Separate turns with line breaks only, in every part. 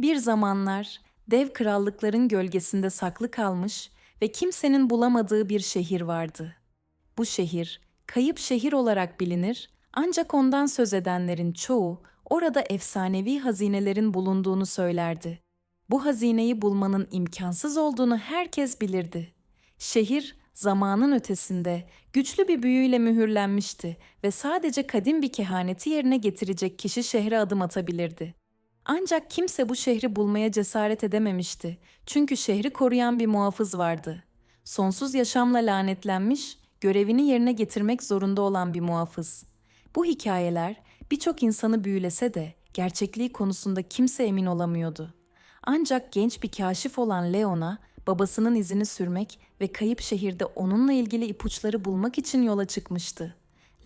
Bir zamanlar dev krallıkların gölgesinde saklı kalmış ve kimsenin bulamadığı bir şehir vardı. Bu şehir kayıp şehir olarak bilinir ancak ondan söz edenlerin çoğu orada efsanevi hazinelerin bulunduğunu söylerdi. Bu hazineyi bulmanın imkansız olduğunu herkes bilirdi. Şehir zamanın ötesinde güçlü bir büyüyle mühürlenmişti ve sadece kadim bir kehaneti yerine getirecek kişi şehre adım atabilirdi. Ancak kimse bu şehri bulmaya cesaret edememişti. Çünkü şehri koruyan bir muhafız vardı. Sonsuz yaşamla lanetlenmiş, görevini yerine getirmek zorunda olan bir muhafız. Bu hikayeler birçok insanı büyülese de gerçekliği konusunda kimse emin olamıyordu. Ancak genç bir kaşif olan Leon'a babasının izini sürmek ve kayıp şehirde onunla ilgili ipuçları bulmak için yola çıkmıştı.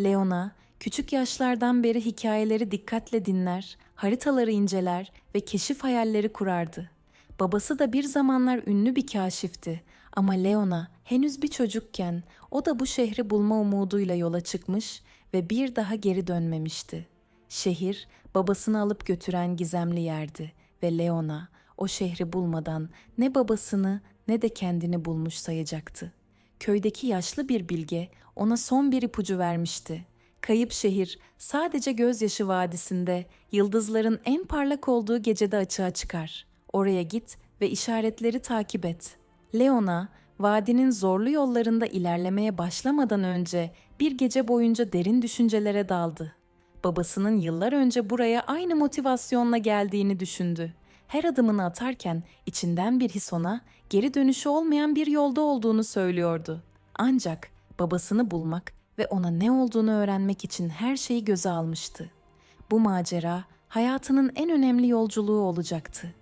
Leona, küçük yaşlardan beri hikayeleri dikkatle dinler, haritaları inceler ve keşif hayalleri kurardı. Babası da bir zamanlar ünlü bir kaşifti ama Leona henüz bir çocukken o da bu şehri bulma umuduyla yola çıkmış ve bir daha geri dönmemişti. Şehir babasını alıp götüren gizemli yerdi ve Leona o şehri bulmadan ne babasını ne de kendini bulmuş sayacaktı. Köydeki yaşlı bir bilge ona son bir ipucu vermişti. Kayıp şehir sadece gözyaşı vadisinde yıldızların en parlak olduğu gecede açığa çıkar. Oraya git ve işaretleri takip et. Leona vadinin zorlu yollarında ilerlemeye başlamadan önce bir gece boyunca derin düşüncelere daldı. Babasının yıllar önce buraya aynı motivasyonla geldiğini düşündü. Her adımını atarken içinden bir his ona geri dönüşü olmayan bir yolda olduğunu söylüyordu. Ancak babasını bulmak ve ona ne olduğunu öğrenmek için her şeyi göze almıştı. Bu macera hayatının en önemli yolculuğu olacaktı.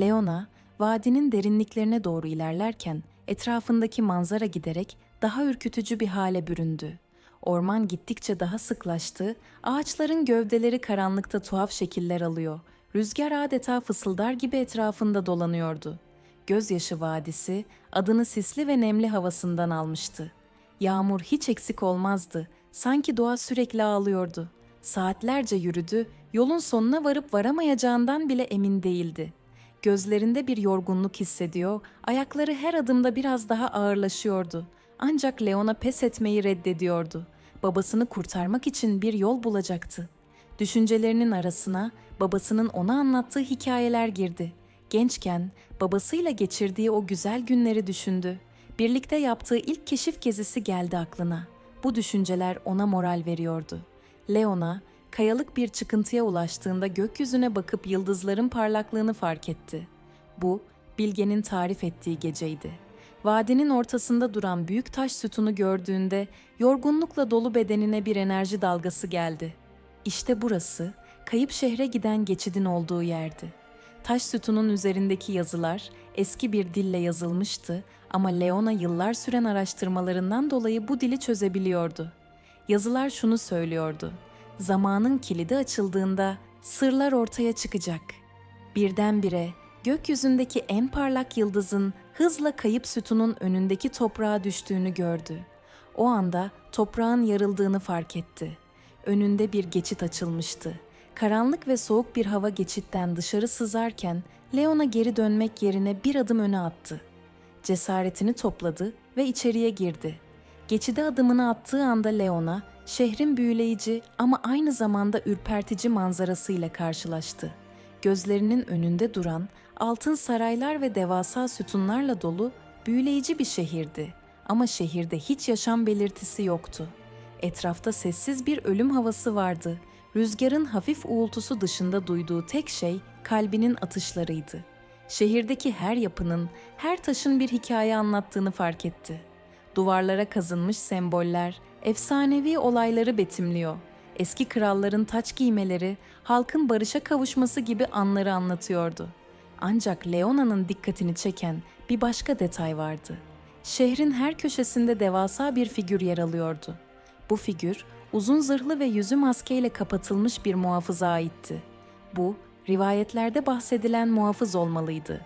Leona, vadinin derinliklerine doğru ilerlerken etrafındaki manzara giderek daha ürkütücü bir hale büründü. Orman gittikçe daha sıklaştı, ağaçların gövdeleri karanlıkta tuhaf şekiller alıyor, rüzgar adeta fısıldar gibi etrafında dolanıyordu. Gözyaşı Vadisi adını sisli ve nemli havasından almıştı. Yağmur hiç eksik olmazdı, sanki doğa sürekli ağlıyordu. Saatlerce yürüdü, yolun sonuna varıp varamayacağından bile emin değildi. Gözlerinde bir yorgunluk hissediyor, ayakları her adımda biraz daha ağırlaşıyordu. Ancak Leon'a pes etmeyi reddediyordu. Babasını kurtarmak için bir yol bulacaktı. Düşüncelerinin arasına babasının ona anlattığı hikayeler girdi. Gençken babasıyla geçirdiği o güzel günleri düşündü. Birlikte yaptığı ilk keşif gezisi geldi aklına. Bu düşünceler ona moral veriyordu. Leon'a kayalık bir çıkıntıya ulaştığında gökyüzüne bakıp yıldızların parlaklığını fark etti. Bu, Bilge'nin tarif ettiği geceydi. Vadinin ortasında duran büyük taş sütunu gördüğünde yorgunlukla dolu bedenine bir enerji dalgası geldi. İşte burası, kayıp şehre giden geçidin olduğu yerdi. Taş sütunun üzerindeki yazılar eski bir dille yazılmıştı ama Leona yıllar süren araştırmalarından dolayı bu dili çözebiliyordu. Yazılar şunu söylüyordu. Zamanın kilidi açıldığında sırlar ortaya çıkacak. Birdenbire gökyüzündeki en parlak yıldızın hızla kayıp sütunun önündeki toprağa düştüğünü gördü. O anda toprağın yarıldığını fark etti. Önünde bir geçit açılmıştı. Karanlık ve soğuk bir hava geçitten dışarı sızarken Leon'a geri dönmek yerine bir adım öne attı. Cesaretini topladı ve içeriye girdi. Geçide adımını attığı anda Leon'a şehrin büyüleyici ama aynı zamanda ürpertici manzarasıyla karşılaştı. Gözlerinin önünde duran altın saraylar ve devasa sütunlarla dolu büyüleyici bir şehirdi. Ama şehirde hiç yaşam belirtisi yoktu. Etrafta sessiz bir ölüm havası vardı. Rüzgarın hafif uğultusu dışında duyduğu tek şey kalbinin atışlarıydı. Şehirdeki her yapının, her taşın bir hikaye anlattığını fark etti. Duvarlara kazınmış semboller, efsanevi olayları betimliyor. Eski kralların taç giymeleri, halkın barışa kavuşması gibi anları anlatıyordu. Ancak Leona'nın dikkatini çeken bir başka detay vardı. Şehrin her köşesinde devasa bir figür yer alıyordu. Bu figür uzun zırhlı ve yüzü maskeyle kapatılmış bir muhafıza aitti. Bu, rivayetlerde bahsedilen muhafız olmalıydı.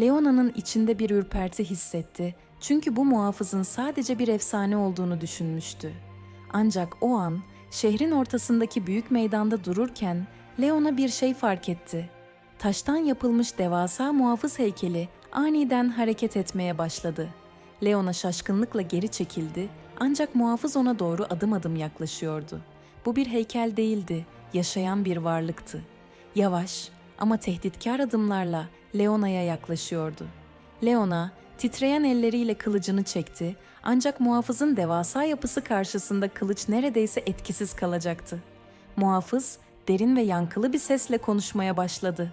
Leona'nın içinde bir ürperti hissetti çünkü bu muhafızın sadece bir efsane olduğunu düşünmüştü. Ancak o an şehrin ortasındaki büyük meydanda dururken Leona bir şey fark etti. taştan yapılmış devasa muhafız heykeli aniden hareket etmeye başladı. Leona şaşkınlıkla geri çekildi ancak muhafız ona doğru adım adım yaklaşıyordu. Bu bir heykel değildi, yaşayan bir varlıktı. Yavaş ama tehditkar adımlarla Leona'ya yaklaşıyordu. Leona titreyen elleriyle kılıcını çekti ancak muhafızın devasa yapısı karşısında kılıç neredeyse etkisiz kalacaktı. Muhafız derin ve yankılı bir sesle konuşmaya başladı.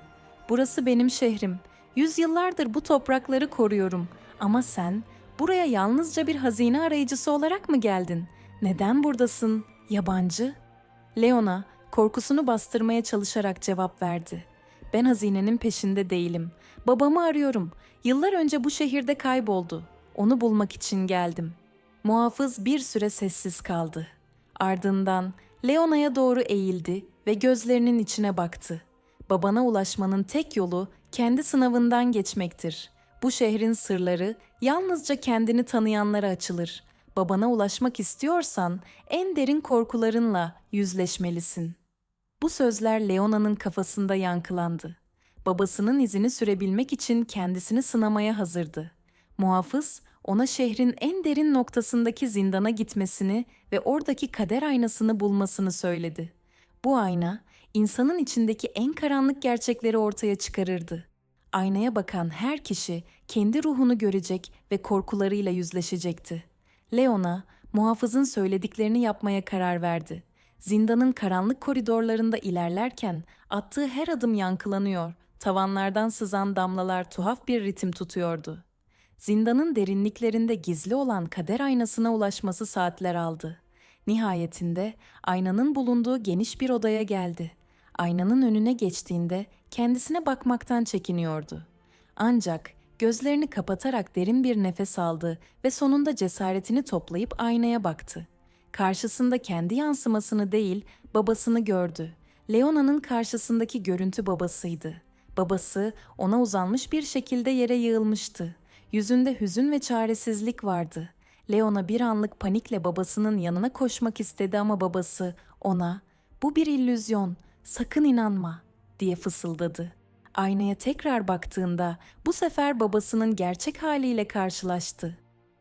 Burası benim şehrim. Yüzyıllardır bu toprakları koruyorum. Ama sen buraya yalnızca bir hazine arayıcısı olarak mı geldin? Neden buradasın? Yabancı? Leona korkusunu bastırmaya çalışarak cevap verdi. Ben hazinenin peşinde değilim. Babamı arıyorum. Yıllar önce bu şehirde kayboldu. Onu bulmak için geldim. Muhafız bir süre sessiz kaldı. Ardından Leona'ya doğru eğildi ve gözlerinin içine baktı. Babana ulaşmanın tek yolu kendi sınavından geçmektir. Bu şehrin sırları yalnızca kendini tanıyanlara açılır. Babana ulaşmak istiyorsan en derin korkularınla yüzleşmelisin. Bu sözler Leona'nın kafasında yankılandı. Babasının izini sürebilmek için kendisini sınamaya hazırdı. Muhafız ona şehrin en derin noktasındaki zindana gitmesini ve oradaki kader aynasını bulmasını söyledi. Bu ayna insanın içindeki en karanlık gerçekleri ortaya çıkarırdı. Aynaya bakan her kişi kendi ruhunu görecek ve korkularıyla yüzleşecekti. Leona, muhafızın söylediklerini yapmaya karar verdi. Zindanın karanlık koridorlarında ilerlerken attığı her adım yankılanıyor, tavanlardan sızan damlalar tuhaf bir ritim tutuyordu. Zindanın derinliklerinde gizli olan kader aynasına ulaşması saatler aldı. Nihayetinde aynanın bulunduğu geniş bir odaya geldi. Aynanın önüne geçtiğinde kendisine bakmaktan çekiniyordu. Ancak gözlerini kapatarak derin bir nefes aldı ve sonunda cesaretini toplayıp aynaya baktı. Karşısında kendi yansımasını değil, babasını gördü. Leona'nın karşısındaki görüntü babasıydı. Babası ona uzanmış bir şekilde yere yığılmıştı. Yüzünde hüzün ve çaresizlik vardı. Leona bir anlık panikle babasının yanına koşmak istedi ama babası ona "Bu bir illüzyon, sakın inanma." Diye fısıldadı. Aynaya tekrar baktığında bu sefer babasının gerçek haliyle karşılaştı.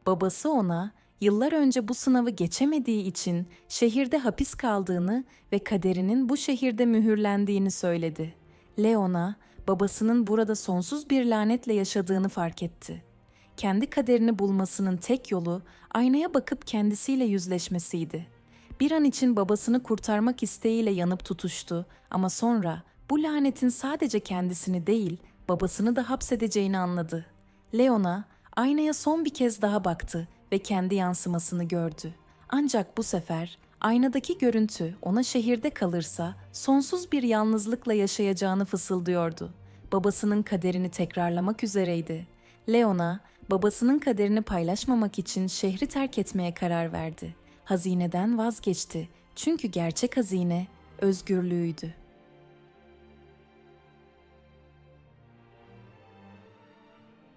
Babası ona yıllar önce bu sınavı geçemediği için şehirde hapis kaldığını ve kaderinin bu şehirde mühürlendiğini söyledi. Leona babasının burada sonsuz bir lanetle yaşadığını fark etti. Kendi kaderini bulmasının tek yolu aynaya bakıp kendisiyle yüzleşmesiydi. Bir an için babasını kurtarmak isteğiyle yanıp tutuştu ama sonra bu lanetin sadece kendisini değil, babasını da hapsedeceğini anladı. Leona aynaya son bir kez daha baktı ve kendi yansımasını gördü. Ancak bu sefer aynadaki görüntü ona şehirde kalırsa sonsuz bir yalnızlıkla yaşayacağını fısıldıyordu. Babasının kaderini tekrarlamak üzereydi. Leona, babasının kaderini paylaşmamak için şehri terk etmeye karar verdi. Hazineden vazgeçti. Çünkü gerçek hazine özgürlüğüydü.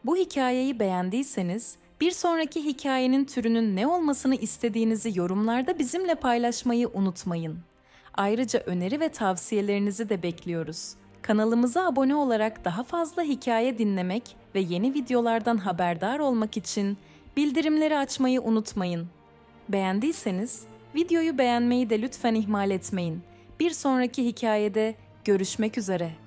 Bu hikayeyi beğendiyseniz bir sonraki hikayenin türünün ne olmasını istediğinizi yorumlarda bizimle paylaşmayı unutmayın. Ayrıca öneri ve tavsiyelerinizi de bekliyoruz. Kanalımıza abone olarak daha fazla hikaye dinlemek ve yeni videolardan haberdar olmak için bildirimleri açmayı unutmayın. Beğendiyseniz videoyu beğenmeyi de lütfen ihmal etmeyin. Bir sonraki hikayede görüşmek üzere.